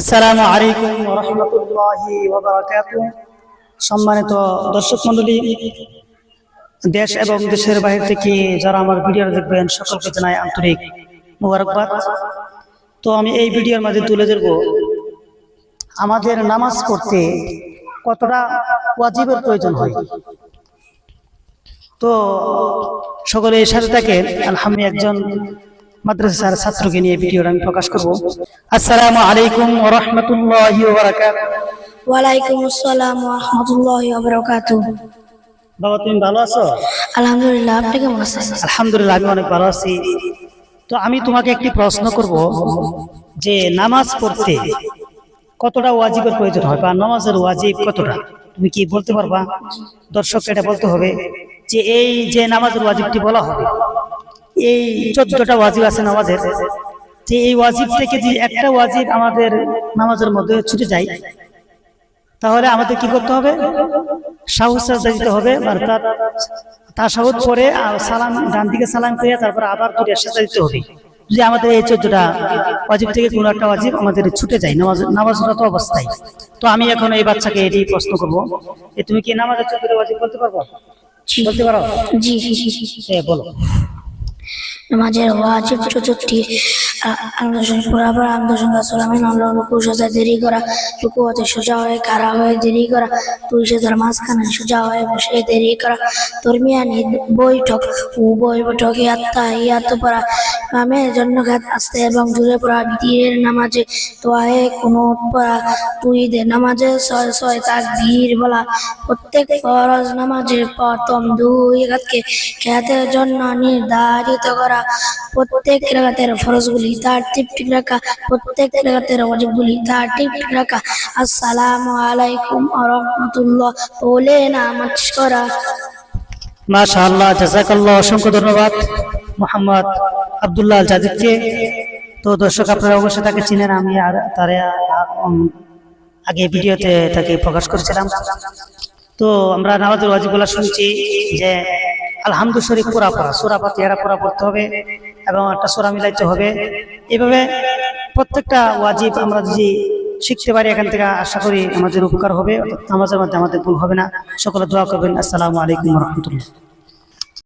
আসসালামু আলাইকুম রহমতুল্লাহি সম্মানিত দর্শক মন্ডলী দেশ এবং দেশের বাইরে থেকে যারা আমার ভিডিও দেখবেন সকলকে জানাই আন্তরিক মুবারকবাদ। তো আমি এই ভিডিওর মাঝে তুলে ধরব আমাদের নামাজ পড়তে কতটা ওয়াজিবের প্রয়োজন হয়? তো সকলে সাথে থাকে আমি একজন মাদ্রাসার ছাত্রকে নিয়ে ভিডিওটা আমি প্রকাশ করব। আসসালামু আলাইকুম ওয়া রাহমাতুল্লাহি ওয়া বারাকাতুহু ওয়ালাইকুম আসসালাম রহমতুল্লাহ বারাকাতু বাবা তুমি ভালো আছো? আলহামদুলিল্লাহ আপনি কেমন আছেন? আলহামদুলিল্লাহ আমি অনেক ভালো আছি। তো আমি তোমাকে একটি প্রশ্ন করব যে নামাজ পড়তে কতটা ওয়াজিবের প্রয়োজন হয় বা নামাজের ওয়াজিব কতটা? তুমি কি বলতে পারবা? দর্শককে এটা বলতে হবে যে এই যে নামাজের ওয়াজিবটি বলা হবে এই চোদ্দটা ওয়াজিব আছে নামাজের। যে এই ওয়াজিব থেকে যে একটা ওয়াজিব আমাদের নামাজের মধ্যে ছুটে যায় তাহলে আমাদের কি করতে হবে? সাহস দিতে হবে। অর্থাৎ তাসাহুদ পরে আর সালাম ডান দিকে সালাম করে তারপর আবার দুটো সাজদা দিতে হবে। যদি আমাদের এই চোদ্দটা ওয়াজিব থেকে কোনো একটা ওয়াজিব আমাদের ছুটে যায় নামাজ নামাজরত অবস্থায়। তো আমি এখন এই বাচ্চাকে এটি প্রশ্ন করব তুমি কি নামাজের চোদ্দটা ওয়াজিব বলতে পারব? বলতে পারো? জি বলো। নামাজের ওয়াজিব চতুর্থী আন্দোলন বরাবর আন্দোলন সালামে নল্ল রুকু সোজা দেরি করা রুকু হতে সোজা হয়ে খাড়া হয়ে দেরি করা দুই সেদার মাঝখানে সোজা হয়ে বসে দেরি করা ধর্মিয়ানি বৈঠক ও বৈঠক ইয়াত্তা ইয়াত পড়া ইমামের জন্য ঘাত আসতে এবং জুড়ে পড়া ভিড়ের নামাজে তোয়ায়ে কোনো পড়া দুই দে নামাজে ছয় ছয় তাক ভিড় বলা প্রত্যেক ফরজ নামাজের প্রথম দুই ঘাতকে খেয়াতের জন্য নির্ধারিত করা প্রত্যেক রাতের ফরজগুলি তার টিপ ঠিক রাখা, প্রত্যেক রাতের ওয়াজিবগুলি তার টিপ ঠিক রাখা। আসসালামু আলাইকুম আ রহমতুল্লাহ। বলে নামাজ করা। মাশাআল্লাহ জাজাকাল্লাহ অসংখ্য ধন্যবাদ মোহাম্মদ আব্দুল্লাহ আল জাদিদকে তো দর্শক, আপনারা অবশ্যই তাকে চিনেন, আমি আর তারে আগে ভিডিওতে তাকে প্রকাশ করেছিলাম। তো আমরা নামাজের ওয়াজিবগুলো শুনছি যে আলহামদু শরীফ পুরা পড়া, সুরা পাতিয়ারা পুরা পড়তে হবে এবং একটা সোরা মিলাইতে হবে। এভাবে প্রত্যেকটা ওয়াজিব আমরা যদি শিখতে পারি, এখান থেকে আশা করি আমাদের উপকার হবে আমাদের নামাজের মধ্যে আমাদের ভুল হবে না। সকলে দোয়া করবেন। আসসালামু আলাইকুম রহমতুল্লাহ।